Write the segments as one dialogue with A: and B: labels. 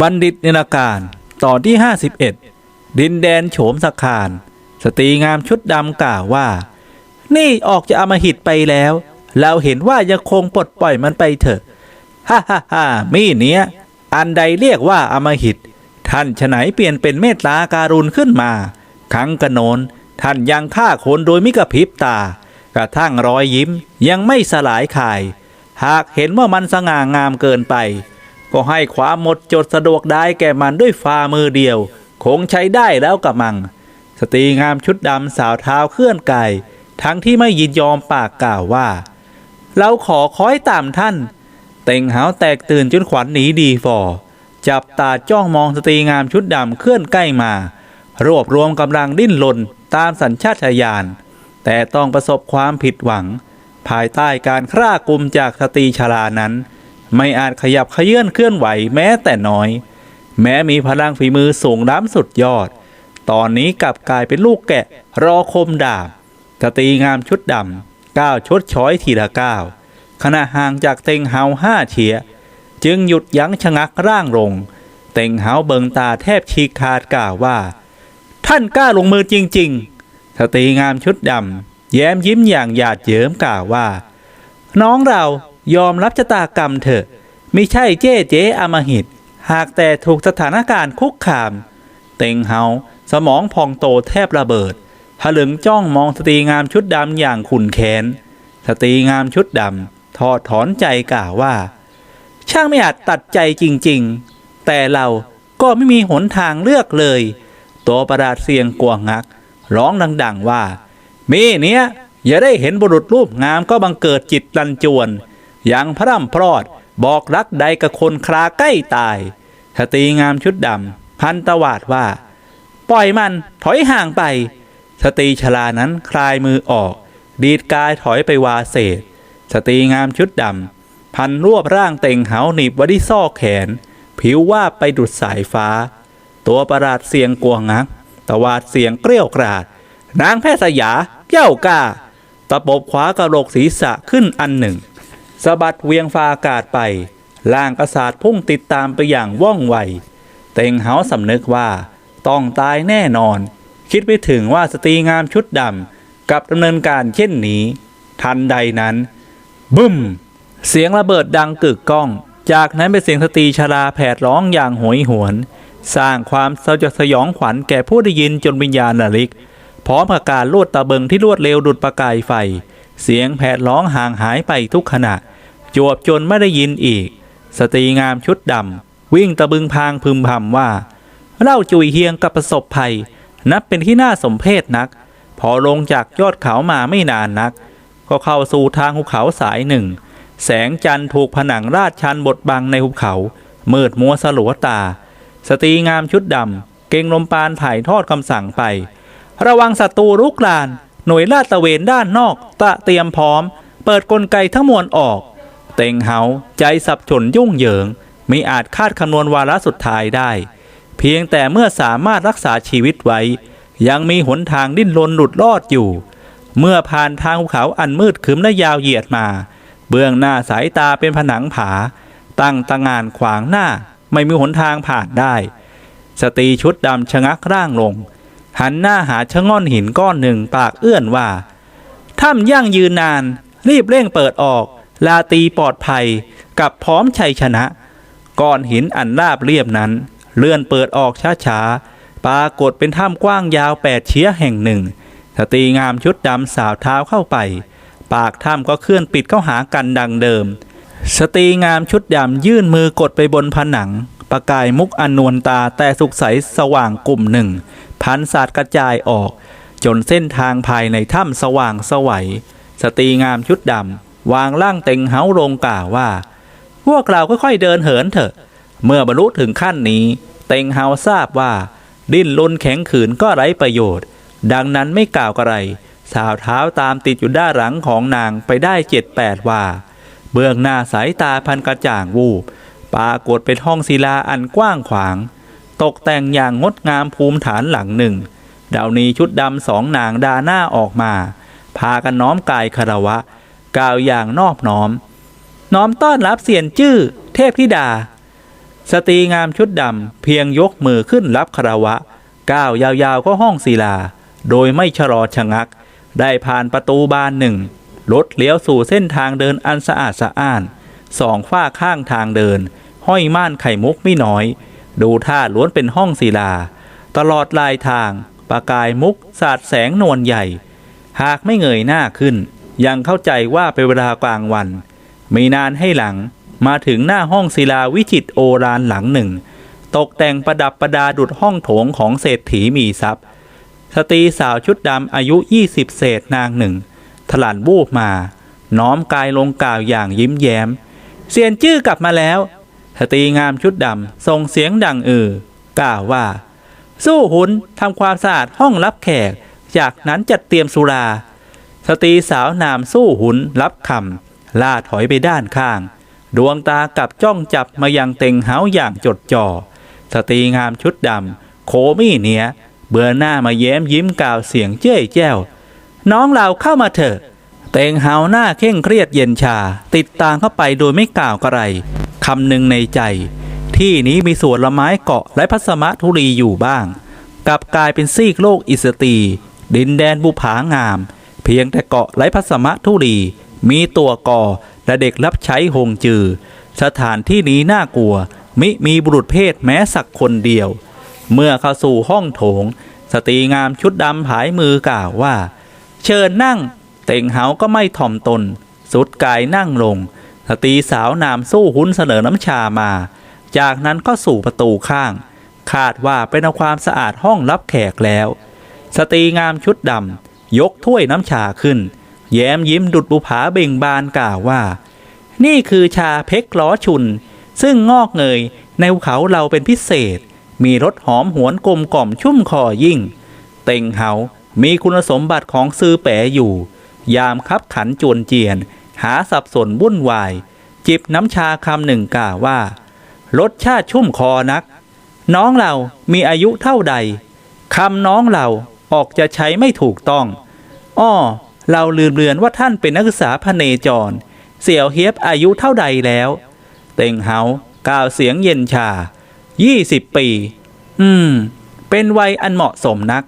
A: บัณฑิตนินาการตอนที่ 51 ดินแดนโฉมสคาร สตรีงามชุดดำกล่าวว่า นี่ออกจะอมหิตไปแล้ว เราเห็นว่ายังคงปลดปล่อยมันไปเถอะ ฮ่าฮ่าฮ่ามีเนี้ย อันใดเรียกว่าอมหิต ท่านฉไหนเปลี่ยนเป็นเมตตาการุณขึ้นมา ครั้งกระโนน ท่านยังฆ่าคนโดยมิกระพริบตา กระทั่งรอยยิ้มยังไม่สลายคาย หากเห็นว่ามันสง่างามเกินไป ก็ให้ความหมดจดสะดวกได้แก่มันด้วยฝ่ามือเดียว คงใช้ได้แล้วกระมัง สตรีงามชุดดำสาวเท้าเคลื่อนไกายทั้งที่ไม่ยินยอมปากกล่าวว่า เราขอคอยตามท่าน เต่งหาวแตกตื่นจนขวัญหนีดีฟอจับตาจ้องมองสตรีงามชุดดำเคลื่อนใกล้มา รวบรวมกำลังดิ้นรนตามสัญชาตญาณแต่ต้องประสบความผิดหวัง ภายใต้การคร่ากลุมจากสตรีชรานั้น ไม่อาจขยับขยื่นเคลื่อนไหวแม้แต่น้อย แม้มีพลังฝีมือสูงล้ำสุดยอด ตอนนี้กลับกลายเป็นลูกแกะรอคมดาบสตรีงามชุดดำก้าวชดช้อยทีละก้าวขณะห่างจากเต็งเฮาห้าเฉีย จึงหยุดยั้งชะงักร่างลง เต็งเฮาเบิงตาแทบฉีกขาดกล่าวว่า ท่านกล้าลงมือจริง ๆ สตรีงามชุดดำแย้มยิ้มอย่างหยาดเยิ้มกล่าวว่า น้องเรา ยอมรับชะตากรรมเถอะมิใช่เจ๊เจ๊อมหิต หากแต่ถูกสถานการณ์คุกคาม เต็งเฮาสมองพองโตแทบระเบิดถลึงจ้องมองสตรีงามชุดดำอย่างขุนแค้น สตรีงามชุดดำทอดถอนใจกล่าวว่า ช่างไม่อาจตัดใจจริง ๆ แต่เราก็ไม่มีหนทางเลือกเลย ตัวประดาดเสียงกวงงัก ร้องดัง ๆว่า มีเนี้ยอย่าได้เห็นบุรุษรูปงามก็บังเกิดจิตรันจวน อยังพร่ำพรอด บอกรักใดกับคนคราใกล้ตายสตรีงามชุดดำพันตวาดว่า ปล่อยมันถอยห่างไป สตรีชรานั้นคลายมือออก ดีดกายถอยไปวาเศษ สตรีงามชุดดำพันรวบร่างเต่งเหาหนีบไว้ที่ซอกแขน ผิวว่าไปดุดสายฟ้า ตัวประหลาดเสียงกวงงักตวาดเสียงเกลี้ยวกราด นางแพทย์สยาเย้ากาตะปบขวากระโหลกศีรษะขึ้นอันหนึ่ง สะบัดเวียงฟ้าอากาศไป ล่างกระสาพุ่งติดตามไปอย่างว่องไว เต็งเหาสำนึกว่าต้องตายแน่นอน คิดไปถึงว่าสตรีงามชุดดำกับดำเนินการเช่นนี้ ทันใดนั้น บึ้ม เสียงระเบิดดังกึกก้อง จากนั้นเป็นเสียงสตรีชราแผดร้องอย่างโหยหวน สร้างความสยดสยองขวัญแก่ผู้ได้ยินจนวิญญาณระลิกพร้อมกับการลวดตะเบิงที่รวดเร็วดุดประกายไฟ เสียงแผดร้องห่างหายไปทุกขณะ จวบจนไม่ได้ยินอีก สตรีงามชุดดำวิ่งตะบึงพางพึมพำว่า เล่าจุยเฮียงกับประสบภัย นับเป็นที่น่าสมเพชนัก พอลงจากยอดเขามาไม่นานนัก ก็เข้าสู่ทางหุบเขาสายหนึ่ง แสงจันทร์ถูกผนังราดชันบดบังในหุบเขา มืดมัวสลัวตา สตรีงามชุดดำเก่งลมปานถ่ายทอดคำสั่งไป ระวังศัตรูรุกราน หน่วยลาดตระเวนด้านนอกตะเตรียมพร้อม เปิดกลไกทั้งมวลออก เต็งเฮาใจสับสนยุ่งเหยิงไม่อาจคาดคำนวณวาระสุดท้ายได้ เพียงแต่เมื่อสามารถรักษาชีวิตไว้ ยังมีหนทางดิ้นรนหลุดรอดอยู่ เมื่อผ่านทางภูเขาอันมืดครึ้มและยาวเหยียดมา เบื้องหน้าสายตาเป็นผนังผา ตั้งตะงานขวางหน้า ไม่มีหนทางผ่านได้ สตรีชุดดำชะงักร่างลง หันหน้าหาชะง่อนหินก้อนหนึ่งปากเอื้อนว่าถ้ำยั่งยืนนาน รีบเร่งเปิดออก ลาตีปลอดภัยกับพร้อมชัยชนะ ก้อนหินอันราบเรียบนั้น เลื่อนเปิดออกช้าๆปรากฏเป็นถ้ำกว้างยาวแปดเชี้ยแห่งหนึ่งสตรีงามชุดดำสาวเท้าเข้าไป ปากถ้ำก็เคลื่อนปิดเข้าหากันดังเดิม สตรีงามชุดดำยื่นมือกดไปบนผนัง ประกายมุกอันนวลตาแต่สุขใสสว่างกลุ่มหนึ่ง พันศาสตร์กระจายออก จนเส้นทางภายในถ้ำสว่างสวัย สตรีงามชุดดำวางร่างเต็งเฮาลงกล่าวว่า พวกเราค่อยๆเดินเหินเถอะ เมื่อบรรลุถึงขั้นนี้ เต็งเฮาทราบว่า ดิ้นรนแข็งขืนก็ไร้ประโยชน์ ดังนั้นไม่กล่าวอะไรสาวเท้าตามติดอยู่ด้านหลังของนางไปได้เจ็ดแปดว่า เบื้องหน้าสายตาพันกระจ่างวูบปรากฏเป็นห้องศิลาอันกว้างขวาง ตกแต่งอย่างงดงามภูมิฐานหลังหนึ่ง ดาวนีชุดดำสองนางดาหน้าออกมา พากันน้อมกายคารวะ กล่าวอย่างนอบน้อม น้อมต้อนรับเสียนจื้อ เทพธิดา สตรีงามชุดดำเพียงยกมือขึ้นรับคารวะ ก้าวยาวๆก็ห้องศิลา โดยไม่ชะลอชะงัก ได้ผ่านประตูบานหนึ่งรถเลี้ยวสู่เส้นทางเดินอันสะอาดสะอ้านสองฝ้าข้างทางเดิน ห้อยม่านไข่มุกไม่น้อย ดูท่าล้วนเป็นห้องศิลา ตลอดลายทางประกายมุกสาดแสงนวลใหญ่ หากไม่เงยหน้าขึ้น ยังเข้าใจว่าเป็นเวลากลางวัน ไม่นานให้หลังมาถึงหน้าห้องศิลาวิจิตโอรานหลังหนึ่ง ตกแต่งประดับประดาดุดห้องโถงของเศรษฐีมีทรัพย์ สตรีสาวชุดดำอายุ 20 เศษนางหนึ่งถลันบูบมา น้อมกายลงกล่าวอย่างยิ้มแย้มเสียนจื้อกลับมาแล้ว สตรีงามชุดดำส่งเสียงดังเออกล่าวว่า สู้หุนทำความสะอาดห้องรับแขก จากนั้นจัดเตรียมสุรา สตรีสาวนามสู้หุนรับคำล่าถอยไปด้านข้าง ดวงตากลับจ้องจับมายังเต็งเฮาอย่างจดจ่อสตรีงามชุดดำโคมี่เนียเบื่อหน้ามาแย้มยิ้มกล่าวเสียงเจ้ยแจ้ว น้องเราเข้ามาเถอะ เตงเฮาหน้าเคร่งเครียดเย็นชา ติดตามเข้าไปโดยไม่กล่าวกระไร คำหนึ่งในใจ ที่นี้มีสวนละไม้เกาะและพัสมะธุรีอยู่บ้าง กลับกลายเป็นซีกโลกอิสตี ดินแดนบุผางาม เพียงแต่เกาะไร้พัสมะธุรี มีตัวกอและเด็กรับใช้หงจือ สถานที่นี้น่ากลัว มิมีบุรุษเพศแม้สักคนเดียว เมื่อเข้าสู่ห้องโถง สตรีงามชุดดำผายมือกล่าวว่า เชิญนั่ง เต่งเหาก็ไม่ถ่อมตน สุดกายนั่งลง สตรีสาวนามสู้หุ้นเสนอน้ำชามา จากนั้นก็สู่ประตูข้าง คาดว่าเป็นความสะอาดห้องรับแขกแล้ว สตรีงามชุดดำยกถ้วยน้ำชาขึ้น แย้มยิ้มดุดบุผาเบ่งบานกล่าวว่า นี่คือชาเพกล้อชุน ซึ่งงอกเงยในภูเขาเราเป็นพิเศษ มีรสหอมหวนกลมกล่อมชุ่มคอยิ่ง เต็งเหามีคุณสมบัติของซื้อแปะอยู่ ยามคับขันจวนเจียน หาสับสนวุ่นวาย จิบน้ำชาคำหนึ่งกล่าวว่า รสชาติชุ่มคอนัก น้องเรามีอายุเท่าใดคำน้องเราออกจะใช้ไม่ถูกต้อง อ้อ เราลืมเลือนว่าท่านเป็นนักศึกษาพเนจร เสี่ยวเฮียบอายุเท่าใดแล้ว เต็งเฮากล่าวเสียงเย็นชายี่สิบปี อืม เป็นวัยอันเหมาะสมนัก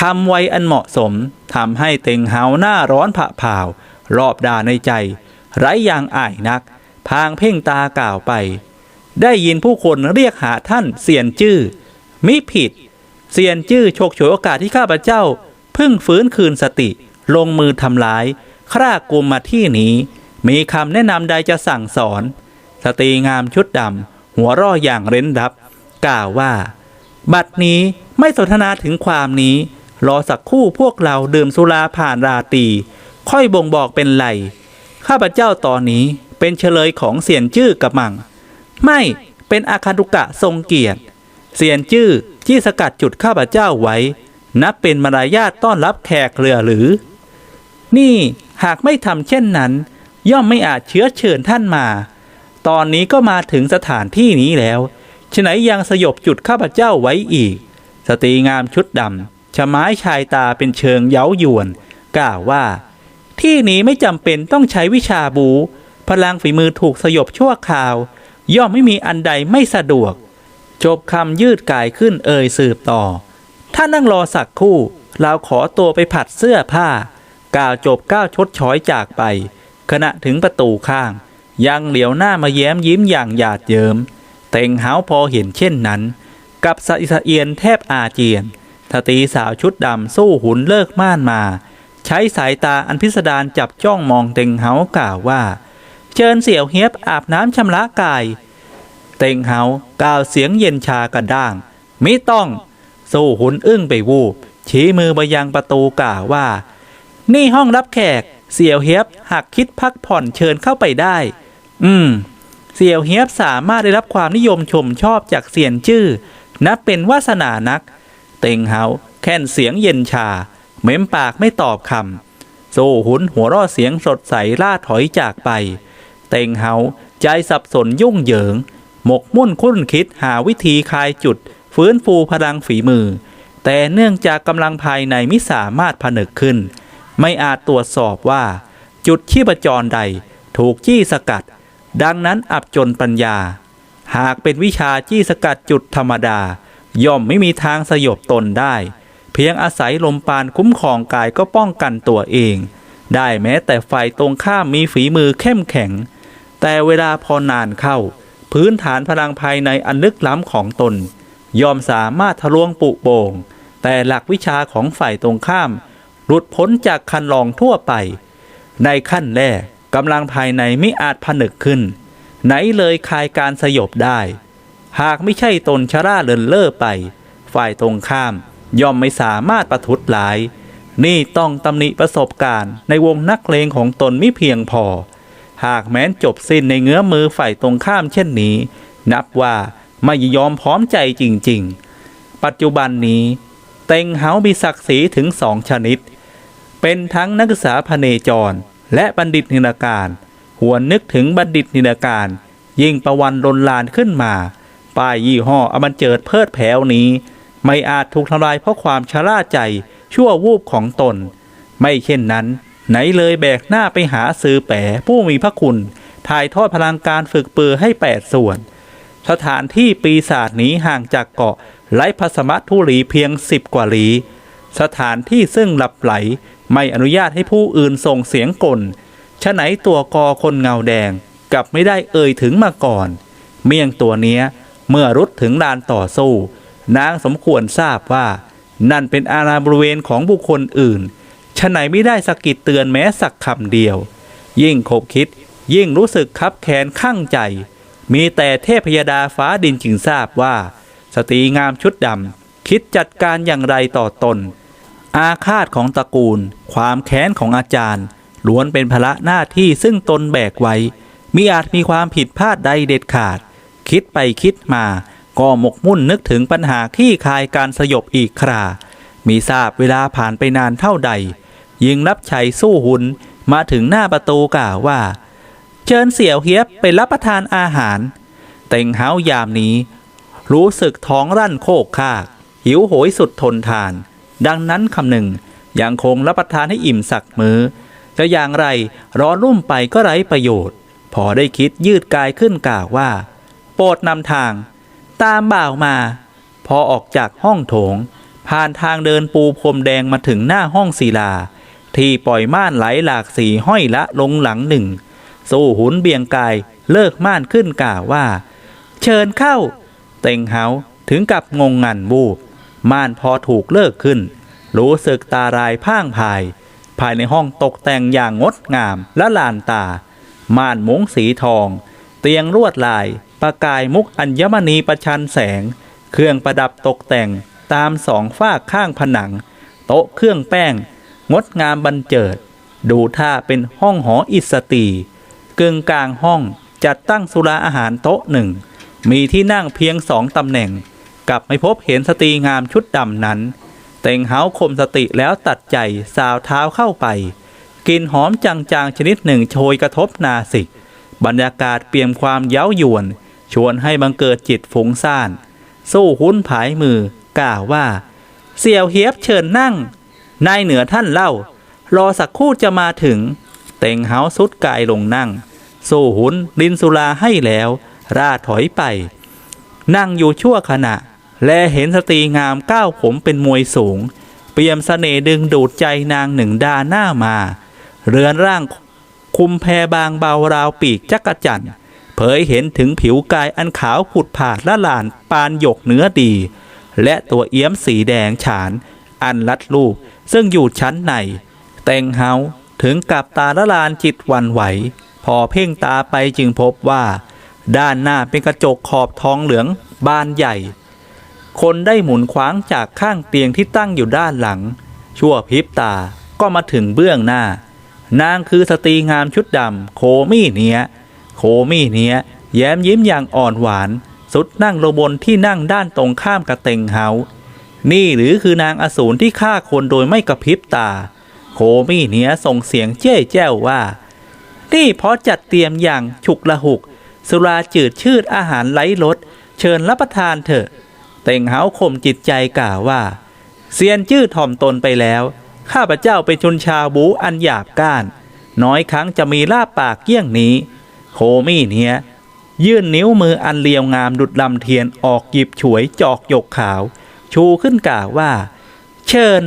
A: คำวัยอันเหมาะสมทำให้เต็งเฮาหน้าร้อนผะผาว รอบด่าในใจ ไร้ยางอ่ายนัก พางเพ่งตากล่าวไป ได้ยินผู้คนเรียกหาท่านเสียนจื้อมิผิดเซียนจื้อฉกฉวยโอกาสที่ข้าพเจ้า เพิ่งฟื้นคืนสติ ลงมือทำร้ายคร่ากลุมมาที่นี้ มีคำแนะนำใดจะสั่งสอน สตรีงามชุดดำหัวร่ออย่างเร้นรับ กล่าวว่า บัดนี้ไม่สนทนาถึงความนี้ รอสักคู่พวกเราดื่มสุราผ่านราตี ค่อยบ่งบอกเป็นไรข้าพเจ้าตอนนี้เป็นเฉลยของเสียนจื้อกับมัง ไม่เป็นอาคันตุกะทรงเกียรติ เสียนจื้อที่สกัดจุดข้าพเจ้าไว้ นับเป็นมารยาทต้อนรับแขกเรือหรือ นี่หากไม่ทำเช่นนั้น ย่อมไม่อาจเชื้อเชิญท่านมา ตอนนี้ก็มาถึงสถานที่นี้แล้วฉไหนยังสยบจุดข้าพเจ้าไว้อีก สตรีงามชุดดำชะไม้ชายตาเป็นเชิงเย้ายวนกล่าวว่า ที่นี้ไม่จำเป็นต้องใช้วิชาบู พลังฝีมือถูกสยบชั่วคราว ย่อมไม่มีอันใดไม่สะดวก จบคำยืดกายขึ้นเอ่ยสืบต่อ ถ้านั่งรอสักคู่ เราขอตัวไปผัดเสื้อผ้า กล่าวจบก้าวชดช้อยจากไป ขณะถึงประตูข้าง ยังเหลียวหน้ามาแย้มยิ้มอย่างหยาดเยิมเต็งเฮาพอเห็นเช่นนั้น กับสะอิสะเอียนแทบอาเจียนสตรีสาวชุดดำสู้หุนเลิกม่านมา ใช้สายตาอันพิสดารจับจ้องมองเต็งเฮากล่าวว่า เชิญเสี่ยวเฮียบอาบน้ำชำระกาย เต็งเฮากล่าวเสียงเย็นชากระด้างมิต้อง สู้หุนอึ้งไปวูบชี้มือมายังประตูกล่าวว่า นี่ห้องรับแขก เสี่ยวเฮียบหากคิดพักผ่อนเชิญเข้าไปได้ อืม เสี่ยวเฮียบสามารถได้รับความนิยมชมชอบจากเสียนจื้อนับเป็นวาสนานัก เต็งเฮาแค่นเสียงเย็นชา เม้มปากไม่ตอบคำโซหุนหัวร่อเสียงสดใสล่าถอยจากไป เต็งเฮาใจสับสนยุ่งเหยิง หมกมุ่นคุ้นคิดหาวิธีคลายจุด ฟื้นฟูพลังฝีมือ แต่เนื่องจากกำลังภายในไม่สามารถผนึกขึ้น ไม่อาจตรวจสอบว่า จุดชีพจรใด ถูกจี้สกัด ดังนั้นอับจนปัญญา หากเป็นวิชาจี้สกัดจุดธรรมดา ย่อมไม่มีทางสยบตนได้ พียงอาศัยลมปานคุ้มครองกายก็ป้องกันตัวเอง ได้แม้แต่ฝ่ายตรงข้ามมีฝีมือเข้มแข็ง แต่เวลาพอนานเข้า พื้นฐานพลังภายในอันลึกล้ำของตน ยอมสามารถทะลวงปุโป่งแต่หลักวิชาของฝ่ายตรงข้าม หลุดพ้นจากคันลองทั่วไป ในขั้นแรกกำลังภายในไม่อาจผนึกขึ้น ไหนเลยคลายการสยบได้ หากไม่ใช่ตนชราเลินเล่อไป ฝ่ายตรงข้าม ย่อมไม่สามารถประทุษร้าย นี่ต้องตำหนิประสบการณ์ ในวงนักเลงของตนไม่เพียงพอ หากแม้นจบสิ้นในเงื้อมือฝ่ายตรงข้ามเช่นนี้ นับว่าไม่ยอมพร้อมใจจริง ๆ ปัจจุบันนี้ เต็งเฮามีศักดิ์ศรีถึงสองชนิด เป็นทั้งนักศึกษาพเนจร และบัณฑิตนินาการหวนนึกถึงบัณฑิตนินาการ ยิ่งประวันลนลานขึ้นมา ป้ายยี่ห้ออมันเจิดเพิดแผวนี้ ไม่อาจถูกทำลายเพราะความชะล่าใจชั่ววูบของตน ไม่เช่นนั้น ไหนเลยแบกหน้าไปหาซื้อแปะผู้มีพระคุณ ถ่ายทอดพลังการฝึกปือให้แปดส่วน สถานที่ปีศาจนี้ห่างจากเกาะไร้พสมทุรีเพียงสิบกว่าลีสถานที่ซึ่งหลับไหลไม่อนุญาตให้ผู้อื่นส่งเสียงกลฉะไหนตัวกอคนเงาแดงกลับไม่ได้เอ่ยถึงมาก่อน เมี่ยงตัวเนี้ยเมื่อรุดถึงลานต่อสู้ นางสมควรทราบว่า นั่นเป็นอาณาบริเวณของบุคคลอื่นฉะไหนไม่ได้สกิดเตือนแม้สักคำเดียว ยิ่งคบคิด ยิ่งรู้สึกคับแค้นข้างใจ มีแต่เทพยดาฟ้าดินจึงทราบว่า สตรีงามชุดดำคิดจัดการอย่างไรต่อตน อาฆาตของตระกูล ความแค้นของอาจารย์ล้วนเป็นภาระหน้าที่ซึ่งตนแบกไว้มิอาจมีความผิดพลาดใดเด็ดขาด คิดไปคิดมา ก็หมกมุ่นนึกถึงปัญหาขี้คายการสยบอีกครา มีทราบเวลาผ่านไปนานเท่าใด ยิงรับชัยสู้หุนมาถึงหน้าประตูกล่าวว่า เชิญเสี่ยวเฮียบไปรับประทานอาหาร เต็งเฮายามนี้ รู้สึกท้องรั่นโคกคาก หิวโหยสุดทนทาน ดังนั้นคำหนึ่งยังคงรับประทานให้อิ่มสักมือ้อจะอย่างไรรอรุ่มไปก็ไร้ประโยชน์ พอได้คิดยืดกายขึ้นกล่าวว่า โปรดนำทาง ตามบ่าวมา พอออกจากห้องโถง ผ่านทางเดินปูพรมแดงมาถึงหน้าห้องศิลา ที่ปล่อยม่านไหลหลากสีห้อยละลงหลังหนึ่ง สู้หุนเบียงกายเลิกม่านขึ้นกล่าวว่า เชิญเข้า เต็งเฮาถึงกับงงงันวูบม่านพอถูกเลิกขึ้น รู้สึกตารายพ่างพาย ภายในห้องตกแต่งอย่างงดงามและลานตา ม่านมุ้งสีทอง เตียงลวดลาย ประกายมุกอัญมณีประชันแสง เครื่องประดับตกแต่งตามสองฝ้าข้างผนัง โต๊ะเครื่องแป้ง งดงามบันเจิด ดูท่าเป็นห้องหออิสตีกึ่งกลางห้องจัดตั้งสุราอาหารโต๊ะหนึ่ง มีที่นั่งเพียงสองตำแหน่ง กลับไม่พบเห็นสตรีงามชุดดำนั้น เต็งเฮาคมสติแล้วตัดใจสาวเท้าเข้าไปกลินหอมจางๆชนิดหนึ่งโชยกระทบนาสิก บรรยากาศเปี่ยมความเย้ายวน ชวนให้บังเกิดจิตฟุ้งซ่าน สู้หุ้นผายมือกล่าวว่า เสี่ยวเฮียบเชิญนั่ง นายเหนือท่านเล่า รอสักคู่จะมาถึง เต็งเฮาสุดกายลงนั่ง สู้หุนลินสุราให้แล้ว ราถอยไป นั่งอยู่ชั่วขณะ แลเห็นสตรีงามก้าวผมเป็นมวยสูง เปี่ยมสเสน่ดึงดูดใจนางหนึ่งดาหน้ามา เรือนร่างคุมแพบางเบาราวปีกจักรจันทร์ เผยเห็นถึงผิวกายอันขาวผุดผาดละลานปานหยกเนื้อดี และตัวเอี้ยมสีแดงฉาน อันลัดลูก ซึ่งอยู่ชั้นในเต็งเฮาถึงกับตาละลานจิตวันไหว พอเพ่งตาไปจึงพบว่า ด้านหน้าเป็นกระจกขอบทองเหลืองบานใหญ่ คนได้หมุนขวางจากข้างเตียงที่ตั้งอยู่ด้านหลัง ชั่วพริบตาก็มาถึงเบื้องหน้า นางคือสตรีงามชุดดำโคมี่เนี้ย โคมี่เนี้ยแย้มยิ้มอย่างอ่อนหวาน สุดนั่งลงบนที่นั่งด้านตรงข้ามกับเต็งเฮา นี่หรือคือนางอสูรที่ฆ่าคนโดยไม่กระพริบตา โคมี่เนี้ยส่งเสียงเจ้ยแจ้วว่า นี่เพราะจัดเตรียมอย่างฉุกละหุก สุราจืดชืดอาหารไร้รสเชิญรับประทานเถอะ เต็งเฮาข่มจิตใจกล่าวว่าเซียนจื้อถ่อมตนไปแล้ว ข้าพเจ้าเป็นชนชาวบูอันหยาบก้าน น้อยครั้งจะมีลาบปากเกี้ยงนี้ โคมี่เนี้ยยื่นนิ้วมืออันเรียวงามดุดลำเทียนออกหยิบฉวยจอกหยกขาว ชูขึ้นกล่าวว่า เชิญ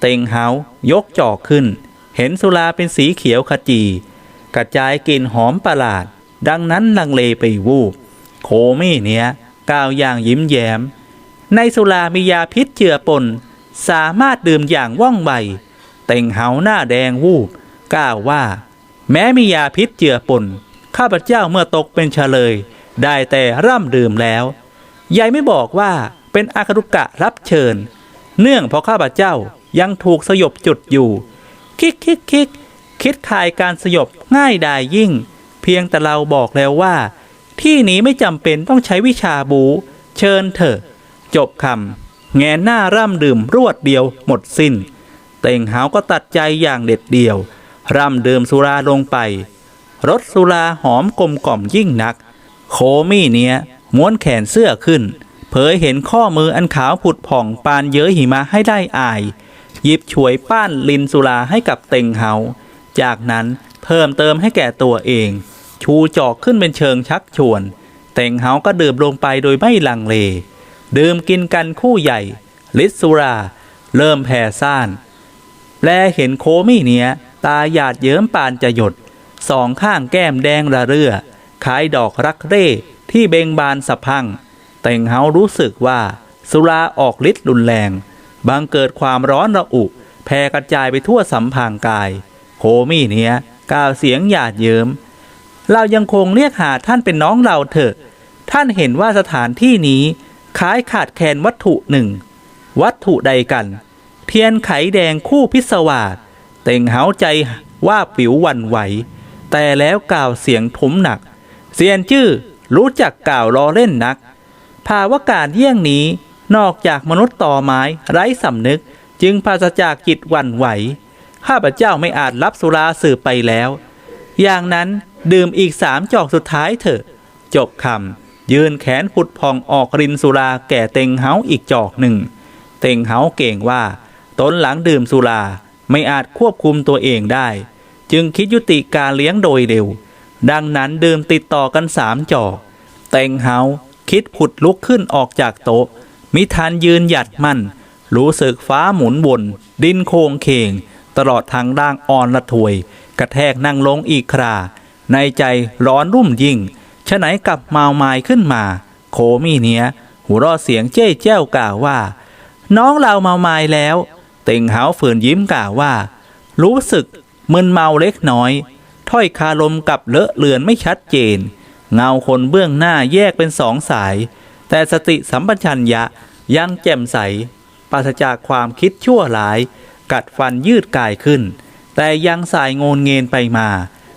A: เต็งเฮายกจอกขึ้น เห็นสุราเป็นสีเขียวขจี กระจายกลิ่นหอมประหลาด ดังนั้นลังเลไปวูบโคมี่เนี้ยก้าวอย่างยิ้มแย้ม ในสุรามียาพิษเจือปน สามารถดื่มอย่างว่องไวเต็งเฮาหน้าแดงวูบกล่าวว่า แม้มียาพิษเจือปน ข้าพเจ้าเมื่อตกเป็นเฉลย ได้แต่ร่ำดื่มแล้วยายไม่บอกว่าเป็นอาคารุกะรับเชิญ เนื่องเพราะข้าพเจ้ายังถูกสยบจุดอยู่ คิกคิกคิกคิดคายการสยบง่ายดายยิ่ง เพียงแต่เราบอกแล้วว่า ที่นี้ไม่จำเป็นต้องใช้วิชาบู เชิญเถอะ จบคำแงนหน้าร่ำดื่มรวดเดียวหมดสิ้น เต่งหาวก็ตัดใจอย่างเด็ดเดี่ยว ร่ำดื่มสุราลงไป รสสุราหอมกลมกล่อมยิ่งนัก โคมี่เนี้ยม้วนแขนเสื้อขึ้น เผยเห็นข้อมืออันขาวผุดผ่องปานเย้ยหิมะให้ได้อาย หยิบฉวยป้านลินสุราให้กับเต็งเฮาจากนั้นเพิ่มเติมให้แก่ตัวเอง ชูจอกขึ้นเป็นเชิงชักชวน เต็งเฮาก็ดื่มลงไปโดยไม่ลังเล ดื่มกินกันคู่ใหญ่ ลิสุรา เริ่มแผ่ซ่าน แลเห็นโคมี่เนี้ยตาหยาดเยิ้มปานจะหยด สองข้างแก้มแดงระเรื่อคล้ายดอกรักเร่ที่เบ่งบานสะพัง แต่งเฮารู้สึกว่าสุราออกฤทธิ์รุนแรงบังเกิดความร้อนระอุ แผ่กระจายไปทั่วสัมพังกายโคมี่เนี้ยกล่าวเสียงหยาดเยิ้มเรายังคงเรียกหาท่านเป็นน้องเราเถอะ ท่านเห็นว่าสถานที่นี้คล้ายขาดแคลนวัตถุหนึ่ง วัตถุใดกัน เทียนไขแดงคู่พิศวาสเต่งเหาใจว่าปิววันไหว แต่แล้วกล่าวเสียงทุ้มหนัก เซียนจื้อรู้จักกล่าวล้อเล่นนัก ภาวะการเยี่ยงนี้นอกจากมนุษย์ต่อไม้ไร้สำนึกจึงปราศจากจิตหวั่นไหว ข้าพเจ้าไม่อาจรับสุราสืบไปแล้ว อย่างนั้นดื่มอีกสามจอกสุดท้ายเถอะ จบคำยืนแขนผุดพองออกรินสุราแก่เต็งเฮาอีกจอกหนึ่ง เต็งเฮาเก่งว่า ตนหลังดื่มสุราไม่อาจควบคุมตัวเองได้ จึงคิดยุติการเลี้ยงโดยเร็ว ดังนั้นดื่มติดต่อกันสามจอกเต็งเฮาคิดผุดลุกขึ้นออกจากโต๊ะ มิทันยืนหยัดมั่น รู้สึกฟ้าหมุนวนดินโคงเคง ตลอดทางร่างอ่อนละถวย กระแทกนั่งลงอีกครา ในใจร้อนรุ่มยิ่งฉะไหนกลับมาวมายขึ้นมา โคมีเนี้ยหัวเราะเสียงเจ้ยแจ้วกล่าวว่า น้องเราเมามายแล้ว เต็งหาฝืนยิ้มกล่าวว่า รู้สึก มึนเมาเล็กน้อย ถ้อยคารมกับเลอะเลือนไม่ชัดเจน เงาคนเบื้องหน้าแยกเป็นสองสาย แต่สติสัมปชัญญะยังแจ่มใสปราศจากความคิดชั่วหลาย กัดฟันยืดกายขึ้น แต่ยังสายโงนเงินไปมา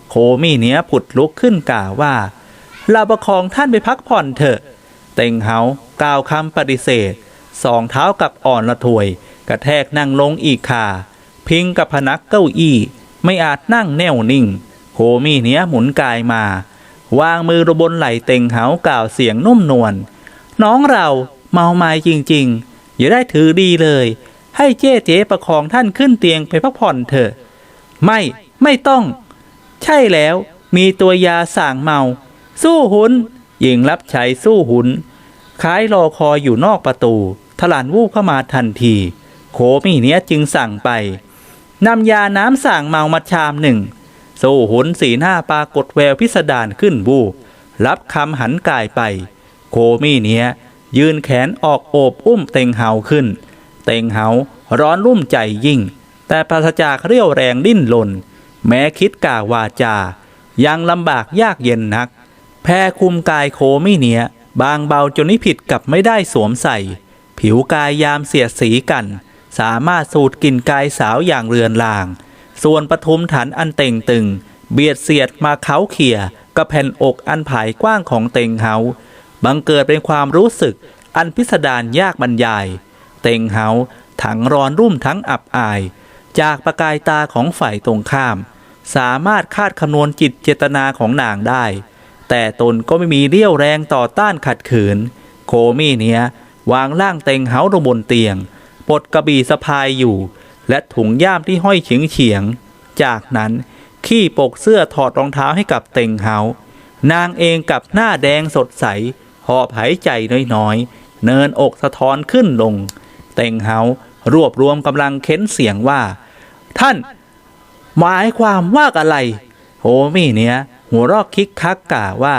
A: โคมี่เนี้ยผุดลุกขึ้นกล่าวว่าเราประคองท่านไปพักผ่อนเถอะ เต็งเฮากล่าวคำปฏิเสธ สองเท้ากับอ่อนละถวย กระแทกนั่งลงอีกขาพิงกับพนักเก้าอี้ ไม่อาจนั่งแน่วนิ่งโคมี่เนี้ยหมุนกายมา วางมือรบนไหล่เต็งเฮากล่าวเสียงนุ่มนวลน้องเราเมาไม้จริง ๆ อย่าได้ถือดีเลย ให้เจ๊เจ๊ประคองท่านขึ้นเตียงไปพักผ่อนเถอะ ไม่ไม่ต้อง ใช่แล้วมีตัวยาสั่งเมา สู้หุนหญิงรับใช้สู้หุนคล้ายรอคอยอยู่นอกประตู ทลานวูบเข้ามาทันที โคมีเนี้ยจึงสั่งไป นำยาน้ำสั่งเมามาชามหนึ่งสู้หุนสีหน้าปรากฏแววพิสดารขึ้นบูบรับคำหันกายไป โคมี่เนี้ย ยืนแขนออกโอบอุ้มเต็งเฮาขึ้น เต็งเฮาร้อนรุ่มใจยิ่ง แต่ปราศจากเรี่ยวแรงดิ้นรนแม้คิดกล่าววาจา ยังลำบากยากเย็นนัก แพ้คุมกายโคไม่เนียบางเบาจนนิผิดกับไม่ได้สวมใส่ ผิวกายยามเสียดสีกัน สามารถสูดกลิ่นกายสาวอย่างเรือนลาง ส่วนปทุมฐานอันเต่งตึง เบียดเสียดมาเขาเขี่ยกับแผ่นอกอันผายกว้างของเต็งเฮาบังเกิดเป็นความรู้สึกอันพิสดารยากบรรยาย เต็งเฮาถังร้อนรุ่มทั้งอับอาย จากประกายตาของฝ่ายตรงข้าม สามารถคาดคำนวณจิตเจตนาของนางได้ แต่ตนก็ไม่มีเรี่ยวแรงต่อต้านขัดขืน โคมี่เนี้ยวางล่างเต็งเฮาลงบนเตียง ปลดกระบี่สะพายอยู่ และถุงย่ามที่ห้อยเฉียงเฉียงๆจากนั้นขี้ปกเสื้อถอดรองเท้าให้กับเต็งเฮานางเองกับหน้าแดงสดใส หอบหายใจน้อยๆ เนินอกสะท้อนขึ้นลง เต็งเฮารวบรวมกำลังเค้นเสียงว่า ท่าน หมายความว่าอะไรโฮมี่เนี้ยหัวรอกคิกคักกล่าวว่า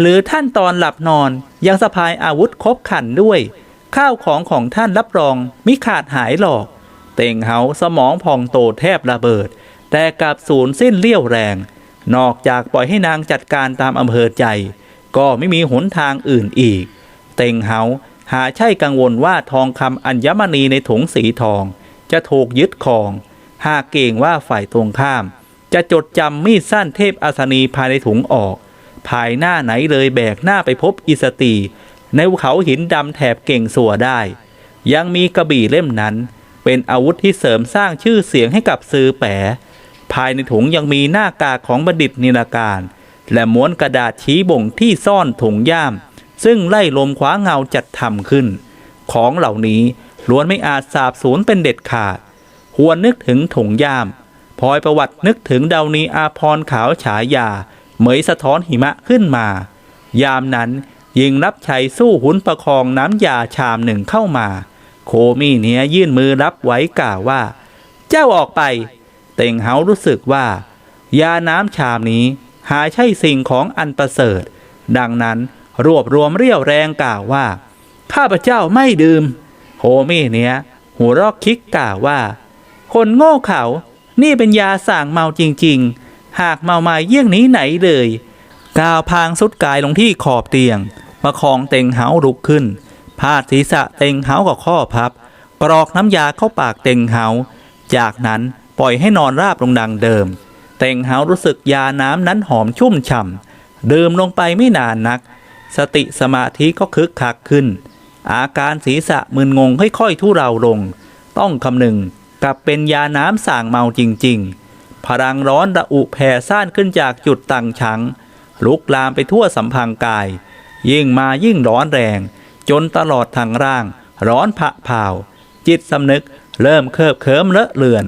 A: หรือท่านตอนหลับนอนยังสะพายอาวุธครบขันด้วย ข้าวของของท่านรับรองมิขาดหายหรอก เต่งเฮาสมองพองโตแทบระเบิด แต่กลับสูญสิ้นเลี่ยวแรง นอกจากปล่อยให้นางจัดการตามอำเภอใจ ก็ไม่มีหนทางอื่นอีก เต็งเฮาหาใช่กังวลว่าทองคำอัญมณีในถุงสีทอง จะถูกยึดครอง หากเก่งว่าฝ่ายตรงข้าม จะจดจำมีดสั้นเทพอาสนีภายในถุงออก ภายหน้าไหนเลยแบกหน้าไปพบอิสตี ในภูเขาหินดำแถบเก่งสัวได้ ยังมีกระบี่เล่มนั้น เป็นอาวุธที่เสริมสร้างชื่อเสียงให้กับซือแปภายในถุงยังมีหน้ากากของบัณฑิตนิลการ และม้วนกระดาษชี้บ่งที่ซ่อนถุงย่าม ซึ่งไล่ลมคว้าเงาจัดทำขึ้น ของเหล่านี้ล้วนไม่อาจสาบสูญเป็นเด็ดขาดหวนนึกถึงถุงย่ามพลอยประวัตินึกถึงดาวนีอาพรขาวฉายา เหมยสะท้อนหิมะขึ้นมา ยามนั้น ยิงรับชัยสู้หุนประคองน้ำยาชามหนึ่งเข้ามา โคมี่เนี้ยยื่นมือรับไว้กล่าวว่า เจ้าออกไป เต่งเฮารู้สึกว่า ยาน้ำชามนี้ หาใช่สิ่งของอันประเสริฐ ดังนั้นรวบรวมเรี่ยวแรงกล่าวว่า ข้าพเจ้าไม่ดื่มโฮมี่เนี้ยหัวรอกคิกกล่าวว่า คนโง่เขา นี่เป็นยาสั่งเมาจริง ๆ หากเมามาเยี่ยงนี้ไหนเลย กาวพางสุดกายลงที่ขอบเตียงประคองเต็งเหาลุกขึ้น พาดศีรษะเต็งเหากับข้อพับ กรอกน้ำยาเข้าปากเต็งเหา จากนั้นปล่อยให้นอนราบลงดังเดิม เต็งเหารู้สึกยาน้ำนั้นหอมชุ่มฉ่ำดื่มลงไปไม่นานนัก สติสมาธิก็คึกคักขึ้น อาการศีรษะมึนงงค่อยๆทุเราลง ต้องคำนึงกับเป็นยาน้ำส่างเมาจริง ๆ พลังร้อนระอุแผ่ซ่านขึ้นจากจุดตังชัง ลุกลามไปทั่วสัมพังกาย ยิ่งมายิ่งร้อนแรง จนตลอดทางร่าง ร้อนผะเผาจิตสำนึกเริ่มเคลิบเคิมเลอะเลือน